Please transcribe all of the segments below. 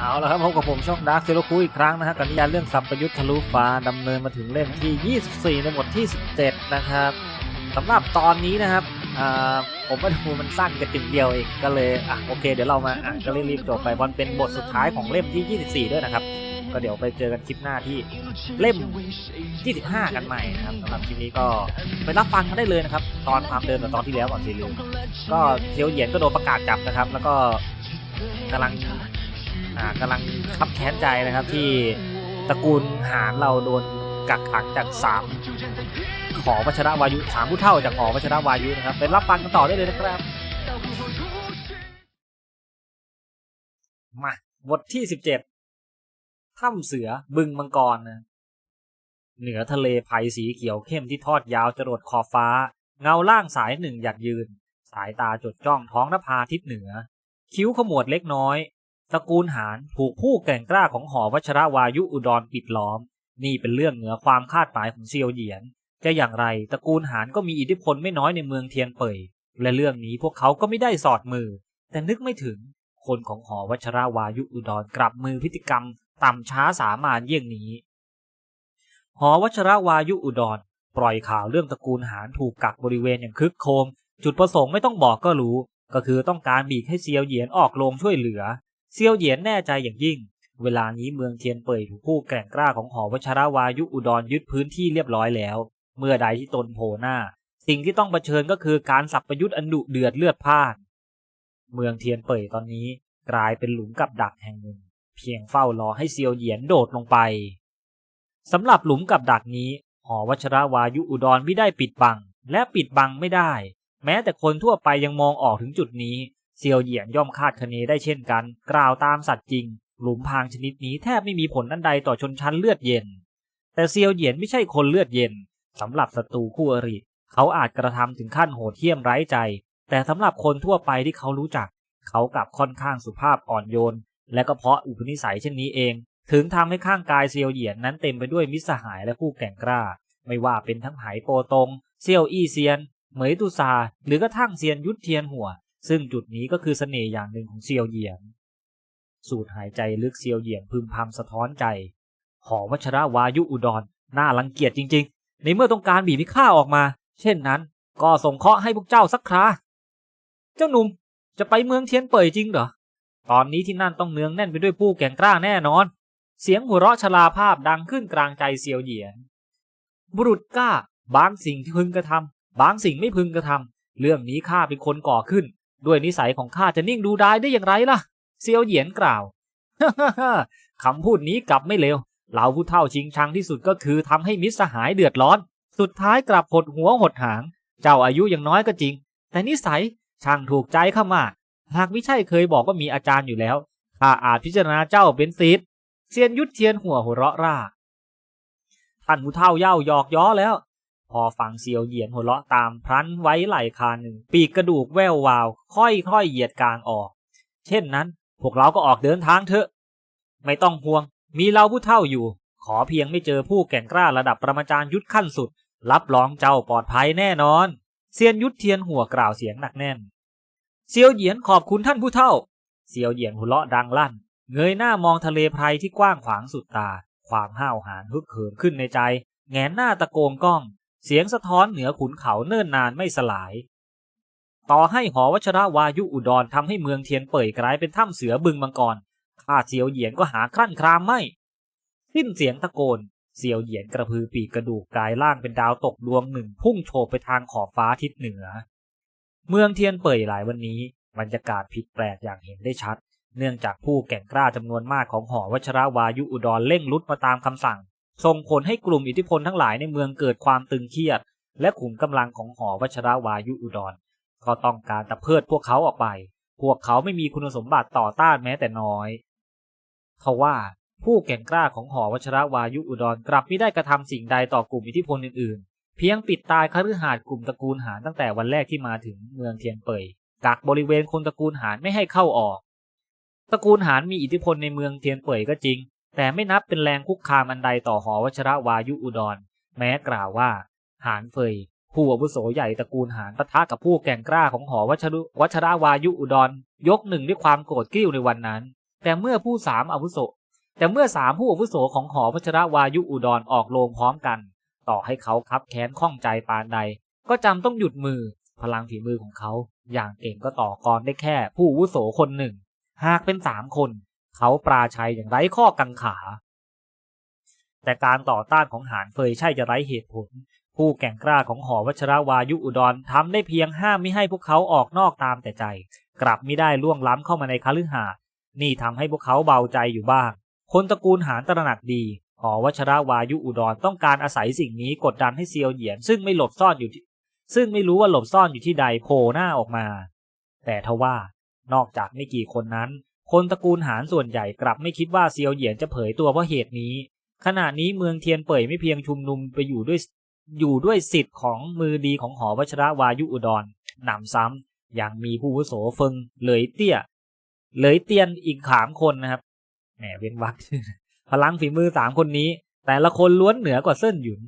เอาละครับพบกับผมช่องดาร์คเซโลคูอีกครั้งนะฮะกับนิยายเรื่องสัมปยุทธ์ทะลุฟ้าดำเนินมาถึงเล่มที่ 24 ในบทที่ 17 นะครับสำหรับตอนนี้นะครับผมว่าดูมันสั้นกระติ่งเดียวเองก็เลยอะโอเค เดี๋ยวเรามาอ่านก็รีบจบไปวันเป็นบทสุดท้ายของเล่มที่ 24 ด้วยนะครับ ก็เดี๋ยวไปเจอกันคลิปหน้าที่เล่ม 25 กันใหม่นะครับสำหรับคลิปนี้ก็ไปรับฟังกันได้เลยนะครับ ตอนความเดิมกับตอนที่แล้วก่อนสิลืมก็เซียวเหยียนก็โดนประกาศจับนะครับ แล้วก็กำลังากำลังคับแค้นใจนะครับที่ตระกูลหานเราโดนกักขังจากสามขอวัชรวายุสามผู้เท่าจากขอวัชรวายุนะครับไปรับฟังกันต่อได้เลยนะครับ มาบทที่สิบเจ็ดถ้ำเสือบึงมังกรนะเหนือทะเลไผ่สีเขียวเข้มที่ทอดยาวจรดขอบฟ้า เงาล่างสายหนึ่งหยัดยืน สายตาจดจ้องท้องนภาทิศเหนือ คิ้วขมวดเล็กน้อย ตระกูลหานถูกผู้แก่งกล้าของหอวัชระวายุอุดรปิดล้อม นี่เป็นเรื่องเหนือความคาดหมายของเซียวเหยียนจะอย่างไรตระกูลหานก็มีอิทธิพลไม่น้อยในเมืองเทียนเป่ยและเรื่องนี้พวกเขาก็ไม่ได้สอดมือ แต่นึกไม่ถึงคนของหอวัชรวายุอุดรกลับมือพฤติกรรมต่ำช้าสามานเยี่ยงนี้ หอวัชรวายุอุดรปล่อยข่าวเรื่องตระกูลหานถูกกักบริเวณอย่างคึกโครมจุดประสงค์ไม่ต้องบอกก็รู้ ก็คือต้องการบีบให้เซียวเหยียนออกโรงช่วยเหลือ เซียวเหยียนแน่ใจอย่างยิ่ง เวลานี้เมืองเทียนเป่ยถูกผู้แกร่งกล้าของหอวัชรวายุอุดรยึดพื้นที่เรียบร้อยแล้ว เมื่อใดที่ตนโผล่หน้า สิ่งที่ต้องเผชิญก็คือการสับประยุทธ์อันดุเดือดเลือดพ่าน เมืองเทียนเป่ยตอนนี้กลายเป็นหลุมกับดักแห่งหนึ่ง เพียงเฝ้ารอให้เซียวเหยียนโดดลงไปสำหรับหลุมกับดักนี้ หอวัชรวายุอุดรไม่ได้ปิดบัง และปิดบังไม่ได้ แม้แต่คนทั่วไปยังมองออกถึงจุดนี้ เซียวเหยียนย่อมคาดคะเนได้เช่นกัน กล่าวตามสัตว์จริง หลุมพรางชนิดนี้แทบไม่มีผลอันใดต่อชนชั้นเลือดเย็น แต่เซียวเหยียนไม่ใช่คนเลือดเย็นสำหรับศัตรูคู่อริเขาอาจกระทำถึงขั้นโหดเหี้ยมไร้ใจ แต่สำหรับคนทั่วไปที่เขารู้จัก เขากลับค่อนข้างสุภาพอ่อนโยน และก็เพราะอุปนิสัยเช่นนี้เอง ถึงทำให้ข้างกายเซียวเหยียนนั้นเต็มไปด้วยมิตรสหายและผู้แก่งกล้า ไม่ว่าเป็นทั้งไหโปตง เซียวอี้เซียน เหมยตุซา หรือกระทั่งเซียนยุทธเทียนหัว ซึ่งจุดนี้ก็คือเสน่ห์อย่างหนึ่งของเซียวเหยียน สูดหายใจลึกเซียวเหยียนพึมพำสะท้อนใจ หอวัชระวายุอุดรน่ารังเกียจจริง ๆ ในเมื่อต้องการบีบให้ข้าออกมา เช่นนั้น ก็ส่งเคราะห์ให้พวกเจ้าสักคราเจ้าหนุ่มจะไปเมืองเทียนเป่ยจริงเหรอ ตอนนี้ที่นั่นต้องเนืองแน่นไปด้วยผู้แก่งกล้าแน่นอน เสียงหัวเราะชลาภาพดังขึ้นกลางใจเซียวเหยียน บุรุษกล้า บางสิ่งที่พึงกระทำบางสิ่งไม่พึงกระทำเรื่องนี้ข้าเป็นคนก่อขึ้น ด้วยนิสัยของข้าจะนิ่งดูได้ได้อย่างไรล่ะ เซียวเหยียนกล่าวคำพูดนี้กลับไม่เลวเหล่าผู้เฒ่าชิงชังที่สุดก็คือทำให้มิตรสหายเดือดร้อน สุดท้ายกลับหดหัวหดหาง เจ้าอายุยังน้อยก็จริง แต่นิสัยช่างถูกใจข้ามาก หากไม่ใช่เคยบอกว่ามีอาจารย์อยู่แล้วข้าอาจพิจารณาเจ้าเป็นศิษย์เซียนยุทธเทียนหัวหัวเราะร่าท่านผู้เฒ่าเย่าหยอกย้อแล้ว พอฟังเซียวเหยียนหัวเราะตามพลันไว้ไหลคาหนึ่ง ปีกกระดูกแวววาว ค่อยๆเหยียดกลางออก เช่นนั้น พวกเราก็ออกเดินทางเถอะ ไม่ต้องห่วง มีเราผู้เฒ่าอยู่ ขอเพียงไม่เจอผู้แก่งกล้าระดับประมาจารย์ยุทธขั้นสุด รับรองเจ้าปลอดภัยแน่นอน เซียนยุทธเทียนหัวกล่าวเสียงหนักแน่น เซียวเหยียนขอบคุณท่านผู้เฒ่า เซียวเหยียนหัวเราะดังลั่น เงยหน้ามองทะเลไพรที่กว้างขวางสุดตา ความห้าวหาญฮึกเหิมขึ้นในใจ แงนหน้าตะโกงก้อง เสียงสะท้อนเหนือขุนเขาเนิ่นนานไม่สลาย ต่อให้หอวัชรวายุอุดรทำให้เมืองเทียนเป่ยกลายเป็นถ้ำเสือบึงมังกร ข้าเซียวเหยียนก็หาครั่นครามไม่สิ้นเสียงตะโกนเซียวเหยียนกระพือปีกกระดูกกายล่างเป็นดาวตกดวงหนึ่งพุ่งโฉบไปทางขอบฟ้าทิศเหนือ เมืองเทียนเป่ยหลายวันนี้บรรยากาศผิดแปลกอย่างเห็นได้ชัด เนื่องจากผู้แก่งกล้าจำนวนมากของหอวัชรวายุอุดรเร่งรุดมาตามคำสั่ง ส่งผลให้กลุ่มอิทธิพลทั้งหลายในเมืองเกิดความตึงเครียด และขุมกำลังของหอวัชรวายุอุดร ก็ต้องการตะเพิดพวกเขาออกไป พวกเขาไม่มีคุณสมบัติต่อต้านแม้แต่น้อยทว่าผู้แก่งกล้าของหอวัชรวายุอุดรกลับไม่ได้กระทำสิ่งใดต่อกลุ่มอิทธิพลอื่นๆ เพียงปิดตายคฤหาสน์กลุ่มตระกูลหานตั้งแต่วันแรกที่มาถึงเมืองเทียนเป่ยกักบริเวณคนตระกูลหานไม่ให้เข้าออกตระกูลหานมีอิทธิพลในเมืองเทียนเป่ยก็จริง แต่ไม่นับเป็นแรงคุกคามอันใดต่อหอวัชระวายุอุดร แม้กล่าวว่า หานเฟย ผู้อาวุโสใหญ่ตระกูลหานปะทะกับผู้แก่งกล้าของหอวัชรุวัชระวายุอุดร ยกหนึ่งด้วยความโกรธกิ้วในวันนั้น แต่เมื่อผู้สามอาวุโสแต่เมื่อสามผู้อาวุโสของหอวัชระวายุอุดรออกโรงพร้อมกัน ต่อให้เขาคับแค้นข้องใจปานใด ก็จำต้องหยุดมือ พลังฝีมือของเขา อย่างเก่งก็ต่อกรได้แค่ผู้อาวุโสคนหนึ่ง หากเป็นสามคน เขาปราชัยอย่างไร้ข้อกังขา แต่การต่อต้านของหานเฟยใช่จะไร้เหตุผล ผู้แก่งกล้าของหอวัชรวายุอุดรทำได้เพียงห้ามไม่ให้พวกเขาออกนอกตามแต่ใจ กลับไม่ได้ล่วงล้ำเข้ามาในคฤหาสน์นี่ทำให้พวกเขาเบาใจอยู่บ้าง คนตระกูลหานตระหนักดีหอวัชรวายุอุดรต้องการอาศัยสิ่งนี้กดดันให้เซียวเหยียน ซึ่งไม่หลบซ่อนอยู่ที่ ซึ่งไม่รู้ว่าหลบซ่อนอยู่ที่ใดโผล่หน้าออกมา แต่ทว่า นอกจากไม่กี่คนนั้น คนตระกูลหานส่วนใหญ่กลับไม่คิดว่าเซียวเหยียนจะเผยตัวเพราะเหตุนี้ ขณะนี้เมืองเทียนเป่ยไม่เพียงชุมนุมไปอยู่ด้วยอยู่ด้วยสิทธิ์ของมือดีของหอวัชระวายุอุดรหนำซ้ำอยังมีผู้วุโสเฟิงเหลยเตี้ยเหลยเตียนอีกสามคนนะครับแหมเว้นวักพลังฝีมือสามคนนี้ แต่ละคนล้วนเหนือกว่าเส้นหยุน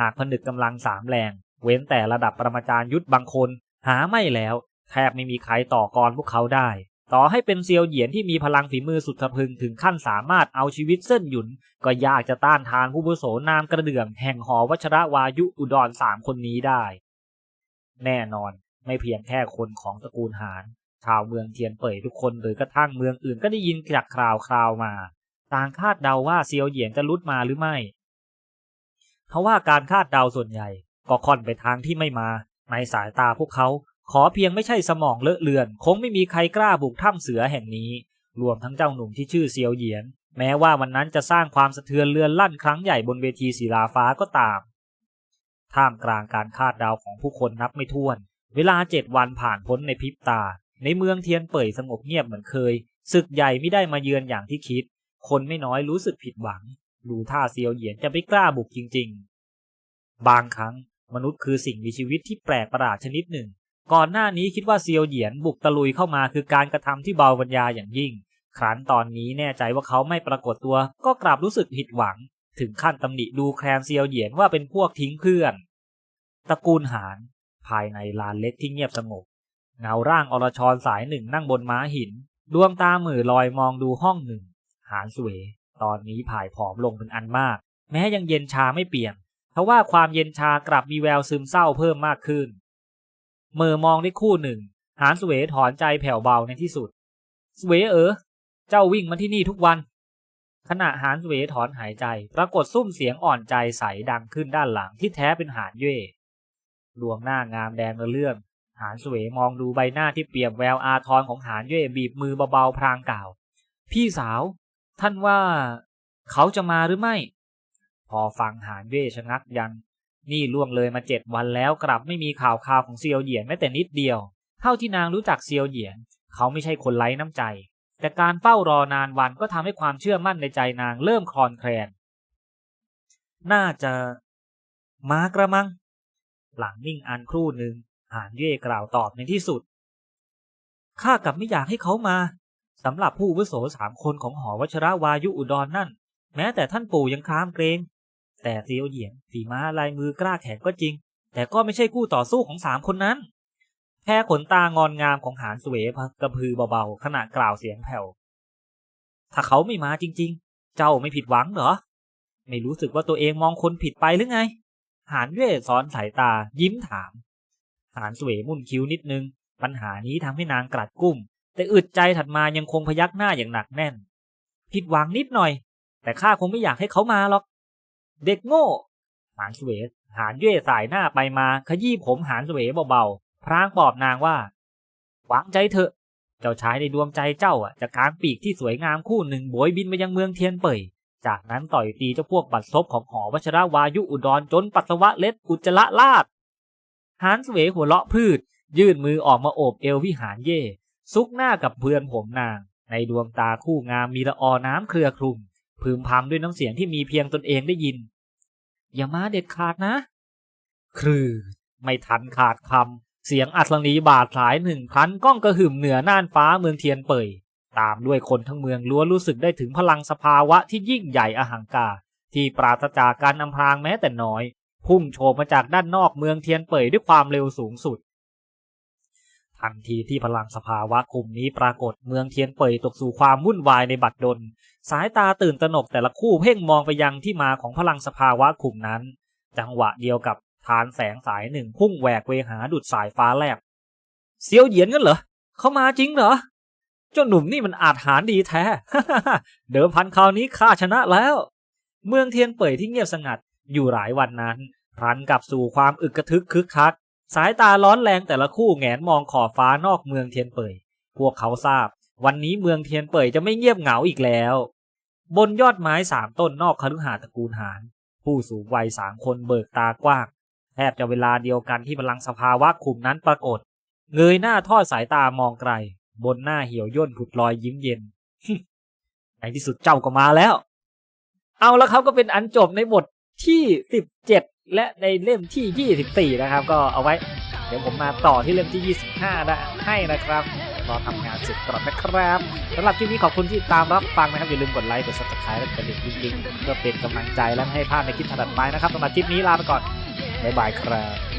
หากผนึกกำลังสามแรง เว้นแต่ระดับประมาจารย์ยุทธบางคน หาไม่แล้วแทบไม่มีใครต่อกรพวกเขาได้ ต่อให้เป็นเซียวเหยียนที่มีพลังฝีมือสุดสะพึงถึงขั้นสามารถเอาชีวิตเส้นหยุน ก็ยากจะต้านทานผู้บุโสนามกระเดื่องแห่งหอวัชระวายุอุดรสามคนนี้ได้ แน่นอนไม่เพียงแค่คนของตระกูลหานชาวเมืองเทียนเป่ยทุกคนหรือกระทั่งเมืองอื่นก็ได้ยินจากคราวคราวมา ต่างคาดเดาว่าเซียวเหยียนจะลุดมาหรือไม่เพราะว่าการคาดเดาส่วนใหญ่ก็ค่อนไปทางที่ไม่มา ในสายตาพวกเขา ขอเพียงไม่ใช่สมองเลอะเลือน คงไม่มีใครกล้าบุกถ้ำเสือแห่งนี้ รวมทั้งเจ้าหนุ่มที่ชื่อเซียวเหยียน แม้ว่าวันนั้นจะสร้างความสะเทือนเลือนลั่นครั้งใหญ่บนเวทีศิลาฟ้าก็ตาม ท่ามกลางการคาดเดาของผู้คนนับไม่ถ้วน เวลาเจ็ดวันผ่านพ้นในพริบตา ในเมืองเทียนเป่ยสงบเงียบเหมือนเคย ศึกใหญ่ไม่ได้มาเยือนอย่างที่คิด คนไม่น้อยรู้สึกผิดหวัง ดูท่าเซียวเหยียนจะไม่กล้าบุกจริง ๆ บางครั้งมนุษย์คือสิ่งมีชีวิตที่แปลกประหลาดชนิดหนึ่ง ก่อนหน้านี้คิดว่าเซียวเหยียนบุกตะลุยเข้ามาคือการกระทำที่เบาปัญญาอย่างยิ่ง ครั้นตอนนี้แน่ใจว่าเขาไม่ปรากฏตัว ก็กลับรู้สึกผิดหวัง ถึงขั้นตำหนิดูแคลนเซียวเหยียนว่าเป็นพวกทิ้งเพื่อน ตระกูลหานภายในลานเล็กที่เงียบสงบ เงาร่างอรชรสายหนึ่งนั่งบนม้าหิน ดวงตาหมื่อลอยมองดูห้องหนึ่ง หานสเวตอนนี้ผ่ายผอมลงเป็นอันมาก แม้ยังเย็นชาไม่เปลี่ยนทว่าความเย็นชากลับมีแววซึมเศร้าเพิ่มมากขึ้น เมื่อมองได้คู่หนึ่ง หานสเวถอนใจแผ่วเบาในที่สุด สเวเออ เจ้าวิ่งมาที่นี่ทุกวัน ขณะหานสเวถอนหายใจ ปรากฏซุ้มเสียงอ่อนใจใสดังขึ้นด้านหลังที่แท้เป็นหานเย่ดวงหน้างามแดงระเลื่อมหานสเวมองดูใบหน้าที่เปี่ยมแววอาทรของหานเย่บีบมือเบาๆพรางกล่าว พี่สาว ท่านว่า เขาจะมาหรือไม่ พอฟังหานเย่ชะงักยัน นี่ล่วงเลยมาเจ็ดวันแล้วกลับไม่มีข่าวข่าวของเซียวเหยียนแม้แต่นิดเดียว เท่าที่นางรู้จักเซียวเหยียน เขาไม่ใช่คนไร้น้ำใจ แต่การเฝ้ารอนานวันก็ทำให้ความเชื่อมั่นในใจนางเริ่มคลอนแคลน น่าจะมากระมัง หลังนิ่งอันครู่หนึ่งหานเย่กล่าวตอบในที่สุดข้ากับไม่อยากให้เขามาสำหรับผู้วุโสสามคนของหอวัชรวายุอุดรนนั่น แม้แต่ท่านปู่ยังคลามเกรง แต่เซียวเหยียนฝีม้าลายมือกล้าแข็งก็จริง แต่ก็ไม่ใช่คู่ต่อสู้ของสามคนนั้น แค่ขนตางอนงามของหานสเวกระพือเบาๆขณะกล่าวเสียงแผ่วถ้าเขาไม่มาจริง ๆ เจ้าไม่ผิดหวังเหรอ ไม่รู้สึกว่าตัวเองมองคนผิดไปหรือไง หานเว่ซ้อนสายตายิ้มถาม หานสเวมุ่นคิ้วนิดนึง ปัญหานี้ทำให้นางกลัดกุ้ม แต่อึดใจถัดมายังคงพยักหน้าอย่างหนักแน่น ผิดหวังนิดหน่อย แต่ข้าคงไม่อยากให้เขามาหรอก เด็กโง่ หานสเวหานเย่สายหน้าไปมาขยี้ผมหานสเวเบาๆ พรางปลอบนางว่าหวังใจเถอะ เจ้าชายในดวงใจเจ้าอะจะกางปีกที่สวยงามคู่หนึ่งโบยบินไปยังเมืองเทียนเป่ยจากนั้นต่อยตีเจ้าพวกบัดซบของหอวัชรวายุอุดรจนปัสสาวะเล็ดอุจจระลาดหานสเวหัวเลาะพืช ยื่นมือออกมาโอบเอววิหารเย่ซุกหน้ากับเพื่อนผมนาง ในดวงตาคู่งามมีละออน้ำเครือคลุม พึมพำด้วยน้ำเสียงที่มีเพียงตนเองได้ยิน อย่ามาเด็ดขาดนะ ครือไม่ทันขาดคำเสียงอัศนีบาดสายหนึ่งพันก้องกระหึ่มเหนือน่านฟ้าเมืองเทียนเป่ยตามด้วยคนทั้งเมืองล้วนรู้สึกได้ถึงพลังสภาวะที่ยิ่งใหญ่อหังกา ที่ปราศจากการอำพรางแม้แต่น้อย พุ่งโฉบมาจากด้านนอกเมืองเทียนเป่ยด้วยความเร็วสูงสุด ทันทีที่พลังสภาวะคุมนี้ปรากฏเมืองเทียนเป่ยตกสู่ความวุ่นวายในบัดดล สายตาตื่นตระหนกแต่ละคู่เพ่งมองไปยังที่มาของพลังสภาวะคุมนั้น จังหวะเดียวกับทานแสงสายหนึ่งพุ่งแหวกเวหาดุดสายฟ้าแลบเซียวเหยียนกันเหรอเขามาจริงเหรอเจ้าหนุ่มนี่มันอาจหารดีแท้ เดิมพันคราวนี้ข้าชนะแล้ว เมืองเทียนเป่ยที่เงียบสงัดอยู่หลายวันนั้นพลันกลับสู่ความอึกกระทึกคึกคัก สายตาร้อนแรงแต่ละคู่แงนมองขอบฟ้านอกเมืองเทียนเป่ยพวกเขาทราบ วันนี้เมืองเทียนเป่ยจะไม่เงียบเหงาอีกแล้ว บนยอดไม้สามต้นนอกคฤหาสน์ตระกูลหานผู้สูงวัยสามคนเบิกตากว้างแทบจะเวลาเดียวกันที่พลังสภาวะคุมนั้นปรากฏ เงยหน้าทอดสายตามองไกล บนหน้าเหี่ยวย่นผุดรอยยิ้มเย็นในที่สุดเจ้าก็มาแล้ว เอาแล้วครับก็เป็นอันจบในบทที่สิบเจ็ด และในเล่มที่ 24 นะครับ ก็เอาไว้ เดี๋ยวผมมาต่อที่เล่มที่ 25 นะให้นะครับรอทำงานเสร็จก่อนนะครับสำหรับที่นี้ขอบคุณที่ตามรับฟังนะครับ อย่าลืมกดไลค์กด subscribe และกดติดิ่งจริงๆเพื่อเป็นกำลังใจและให้พลาดในคลิปถัดไปนะครับสำหรับคลิปนี้ลาไปก่อนบ๊ายบายครับ